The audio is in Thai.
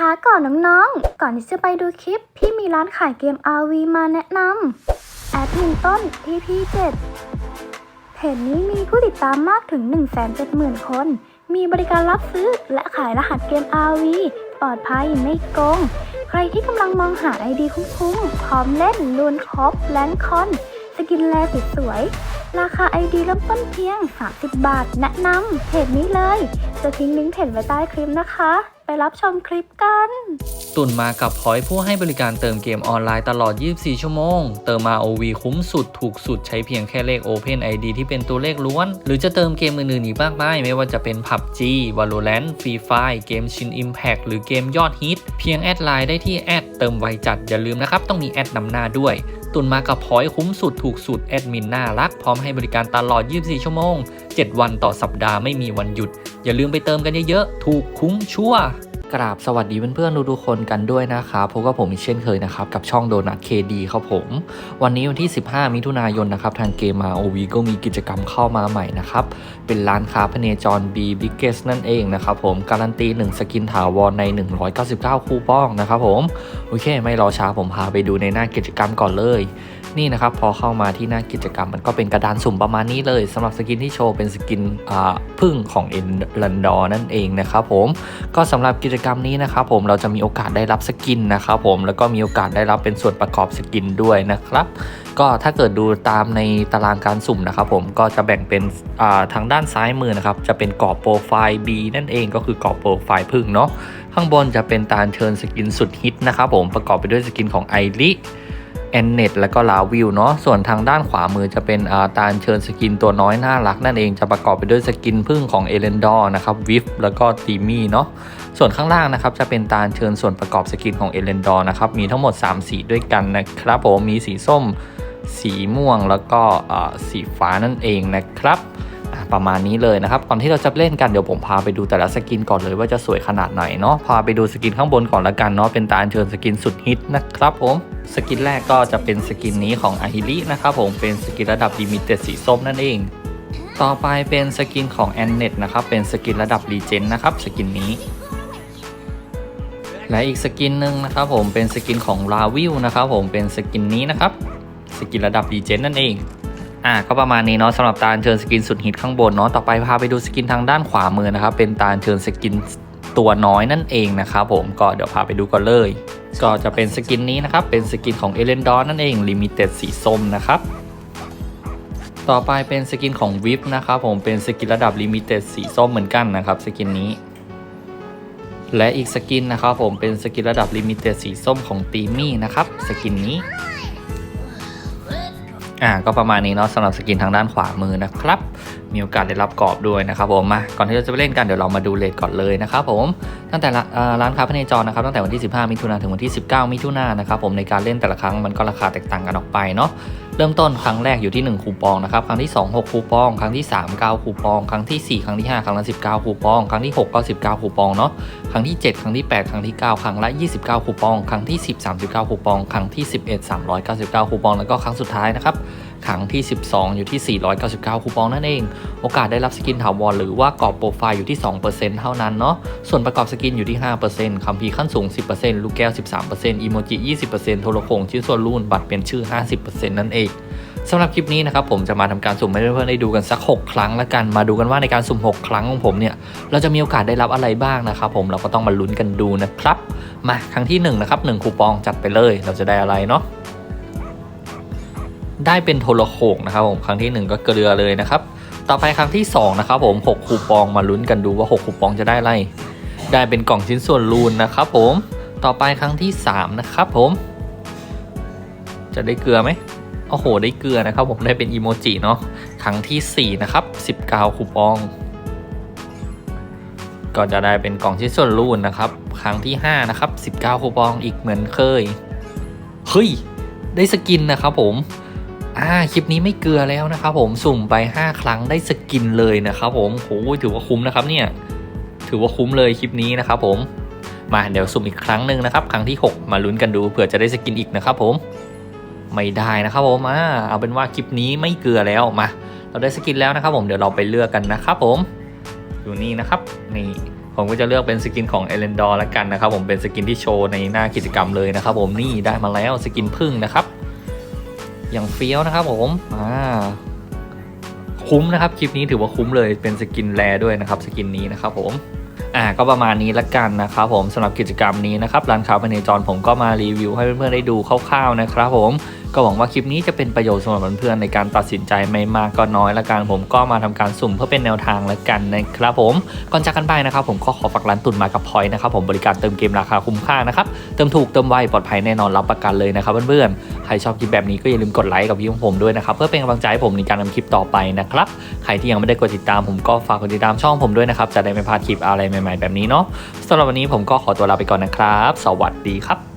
ช้าก่อนน้องๆ ก่อนที่จะไปดูคลิป พี่มีร้านขายเกม RV มาแนะนำแอดมินต้น TP7 เพจนี้มีผู้ติดตามมากถึง 170,000 คน มีบริการรับซื้อและขายรหัสเกม RV ปลอดภัยไม่โกง ใครที่กำลังมองหาไอดีคุ้มๆ พร้อมเล่นลวนครบแลนคอน สกินแลสวยๆราคาไอดีเริ่มต้นเพียง 30 บาท แนะนำเพจนี้เลย จะทิ้งลิงก์เพจไว้ใต้คลิปนะคะ รับชมคลิปกัน ตุนมากับพอยผู้ให้บริการเติมเกมออนไลน์ตลอด 24 ชั่วโมง เติมมา OV คุ้มสุดถูกสุดใช้เพียงแค่เลข Open ID ที่เป็นตัวเลขล้วน หรือจะเติมเกมอื่นๆอีกมากมายไม่ว่าจะเป็น PUBG Valorant Free Fire เกมชิน Impact หรือเกมยอดฮิต เพียงแอดไลน์ได้ที่แอดเติมไวจัดอย่าลืมนะครับต้องมีแอดนำหน้าด้วยตุนมากับพอยคุ้มสุดถูกสุดแอดมินน่ารัก พร้อมให้บริการตลอด 24 ชั่วโมง 7 วันต่อสัปดาห์ไม่มีวันหยุด อย่าลืมไปเติมกันเยอะๆ ถูกคุ้มชัวร์ กราบสวัสดีเพื่อนๆทุกๆคนกันด้วยนะครับพบกับผมอีกเช่นเคยนะครับ กับช่องโดนัทเคดีครับผม วันนี้วันที่ 15 มิถุนายนนะครับ ทางเกมมา OV ก็มีกิจกรรมเข้ามาใหม่นะครับ เป็นร้านค้าพเนจร B Biggest นั่นเองนะครับผม การันตี 1 สกินถาวรใน 199 คูปองนะครับผม โอเค ไม่รอช้าผมพาไปดูในหน้ากิจกรรมก่อนเลยนี่นะครับพอเข้ามาที่หน้ากิจกรรมมันก็เป็นกระดานสุ่มประมาณนี้เลยสำหรับสกินที่โชว์เป็นสกินพึ่งของเอ็นลันดอนั่นเองนะครับผมก็สำหรับกิจกรรมนี้นะครับผมเราจะมีโอกาสได้รับสกินนะครับผมแล้วก็มีโอกาสได้รับเป็นส่วนประกอบสกินด้วยนะครับ ก็ถ้าเกิดดูตามในตารางการสุ่มนะครับผมก็จะแบ่งเป็นทางด้านซ้ายมือนะครับจะเป็นกรอบโปรไฟล์ B นั่นเองก็คือกรอบโปรไฟล์พึ่งเนาะข้างบนจะเป็นตาลเชิญสกินสุดฮิตนะครับผมประกอบไปด้วยสกินของไอริ แอนเน็ตแล้วก็ลาวิวเนาะส่วนทางด้านขวามือจะเป็นอ่าตาลเชิญสกินตัวน้อยน่ารักนั่นเองจะประกอบไปด้วยสกินพึ่งของเอเลนดอร์นะครับวิฟแล้วก็ตีมี่เนาะส่วนข้างล่างนะครับจะเป็นตาลเชิญส่วนประกอบสกินของเอเลนดอร์นะครับมีทั้งหมด 3 สีด้วยกันนะครับผมมีสีส้ม สีม่วงแล้วก็สีฟ้านั่นเองนะครับ ประมาณนี้เลยนะครับก่อนที่เราจะเล่นกันเดี๋ยวผมพาไปดูแต่ละสกินก่อนเลยว่าจะสวยขนาดไหนเนาะพาไปดูสกินข้างบนก่อนละกันเนาะเป็นตาเชิญสกินสุดฮิตนะครับผมสกินแรกก็จะเป็นสกินนี้ของอาฮิรินะครับผมเป็นสกินระดับลิมิเต็ดสีส้มนั่นเอง ต่อไปเป็นสกินของแอนเน็ตนะครับเป็นสกินระดับรีเจนนะครับสกินนี้และอีกสกินหนึ่งนะครับผมเป็นสกินของลาวิวนะครับผมเป็นสกินนี้นะครับสกินระดับรีเจนนั่นเอง อะก็ประมาณนี้เนาะสำหรับตาเชิญสกินสุดฮิตข้างบนเนาะต่อไปพาไปดูสกินทางด้านขวามือนะครับเป็นตาเชิญสกินตัวน้อยนั่นเองนะครับผมก็เดี๋ยวพาไปดูกันเลย ก็จะเป็นสกินนี้นะครับเป็นสกินของเอเลนดอนนั่นเองลิมิเต็ดสีส้มนะครับต่อไปเป็นสกินของวิปนะครับผมเป็นสกินระดับลิมิเต็ดสีส้มเหมือนกันนะครับสกินนี้ และอีกสกินนะครับผมเป็นสกินระดับลิมิเต็ดสีส้มของตีมี่นะครับสกินนี้ อ่าก็ประมาณนี้เนาะสำหรับสกินทางด้านขวามือนะครับ มีโอกาสได้รับกรอบด้วยนะครับผมมาก่อนที่เราจะไปเล่นกันเดี๋ยวเรามาดูเลทก่อนเลยนะครับผมตั้งแต่ร้านค้าพเนจรนะครับตั้งแต่วันที่ 15 มิถุนาถึงวันที่ 19 มิถุนานะครับผมในการเล่นแต่ละครั้งมันก็ราคาแตกต่างกันออกไปเนาะ เริ่มต้นครั้งแรกอยู่ที่ 1 คูปองนะครับ ครั้งที่ 2 6 คูปอง ครั้งที่ 3 9 คูปอง ครั้งที่ 4 ครั้งที่ 5 ครั้งละ 19 คูปอง ครั้งที่ 6 99 คูปองเนาะ ครั้งที่ 7 ครั้งที่ 8 ครั้งที่ 9 ครั้งละ 29 คูปอง ครั้งที่ 10 39 คูปอง ครั้งที่ 11 399 คูปอง แล้วก็ครั้งสุดท้ายนะครับ ครั้งที่ 12 อยู่ที่ 499 คูปองนั่นเอง โอกาสได้รับสกินถาวรหรือว่ากรอบโปรไฟล์อยู่ที่ 2%เท่านั้นเนาะ ส่วนประกอบสกินอยู่ที่ 5%คัมภีร์ขั้นสูง 10%ลูกแก้ว 13%อีโมจิ 20%โทรโขงชิ้นส่วนรูนบัตรเปลี่ยนชื่อ 50%นั่นเองสำหรับคลิปนี้นะครับผมจะมาทำการสุ่มให้เพื่อนๆได้ดูกันสัก 6 ครั้งละกันมาดูกันว่าในการสุ่ม 6 ครั้งของผมเนี่ยเราจะมีโอกาสได้รับอะไรบ้างนะครับผมเราก็ต้องมาลุ้นกันดูนะครับ มาครั้งที่1นะครับ1คูปองจัดไปเลยเราจะได้อะไรเนาะ ได้เป็นโทรโขงนะครับผมครั้งที่ 1 ก็เกลือเลยนะครับ ต่อไปครั้งที่2นะครับผม6คูปองมาลุ้นกันดูว่า 6 คูปองจะได้อะไร ได้เป็นกล่องชิ้นส่วนรูนนะครับผมต่อไปครั้งที่3นะครับผม จะได้เกลือไหมโอ้โห ได้เกลือนะครับ ผมได้เป็นอีโมจิเนาะครั้งที่4นะครับ19คูปองก็จะได้เป็นกล่องชิ้นส่วนรูนนะครับ ครั้งที่ 5 นะครับ 19คูปองอีกเหมือนเคย เฮ้ย ได้สกินนะครับผม อ่าคลิปนี้ไม่เกลือแล้วนะครับผมสุ่มไป 5 ครั้งได้สกินเลยนะครับผมโหถือว่าคุ้มนะครับเนี่ยถือว่าคุ้มเลยคลิปนี้นะครับผมมาเดี๋ยวสุ่มอีกครั้งหนึ่งนะครับ ครั้งที่ 6 มาลุ้นกันดูเผื่อจะได้สกินอีกนะครับผมไม่ได้นะครับผมอ่าเอาเป็นว่าคลิปนี้ไม่เกลือแล้วมา เราได้สกินแล้วนะครับ ผมเดี๋ยวเราไปเลือกกันนะครับผมอยู่นี่นะครับนี่ผผมก็จะเลือกเป็นสกินของเอเลนดอร์ละกันนะครับ ผมเป็นสกินที่โชว์ในหน้ากิจกรรมเลยนะครับ ผมนี่ได้มาแล้วสกินพึ่งนะครับ อย่างเฟี้ยวนะครับผมอ่าคุ้มนะครับคลิปนี้ถือว่าคุ้มเลยเป็นสกินแรด้วยนะครับสกินนี้นะครับผมอ่าก็ประมาณนี้ละกันนะครับผมสำหรับกิจกรรมนี้นะครับร้านค้าภายในจรผมก็มารีวิวให้เพื่อนๆได้ดูคร่าวๆนะครับผม ก็หวังว่าคลิปนี้จะเป็นประโยชน์สำหรับเพื่อนๆในการตัดสินใจไม่มากก็น้อยละกันผมก็มาทำการสุ่มเพื่อเป็นแนวทางละกันนะครับผมก่อนจากกันไปนะครับ ผมก็ขอฝากร้านตุนมากับพอยนะครับผมบริการเติมเกมราคาคุ้มค่านะครับเติมถูกเติมไวปลอดภัยแน่นอนรับประกันเลยนะครับเพื่อนๆใครชอบคลิปแบบนี้ก็อย่าลืมกดไลค์กับพี่ของผมด้วยนะครับเพื่อเป็นกำลังใจให้ผมในการทำคลิปต่อไปนะครับใครที่ยังไม่ได้กดติดตามผมก็ฝากกดติดตามช่องผมด้วยนะครับจะได้ไม่พลาดคลิปอะไรใหม่ ๆ แบบนี้เนาะสำหรับวันนี้ผมก็ขอตัวลาไปก่อนนะครับ สวัสดีครับ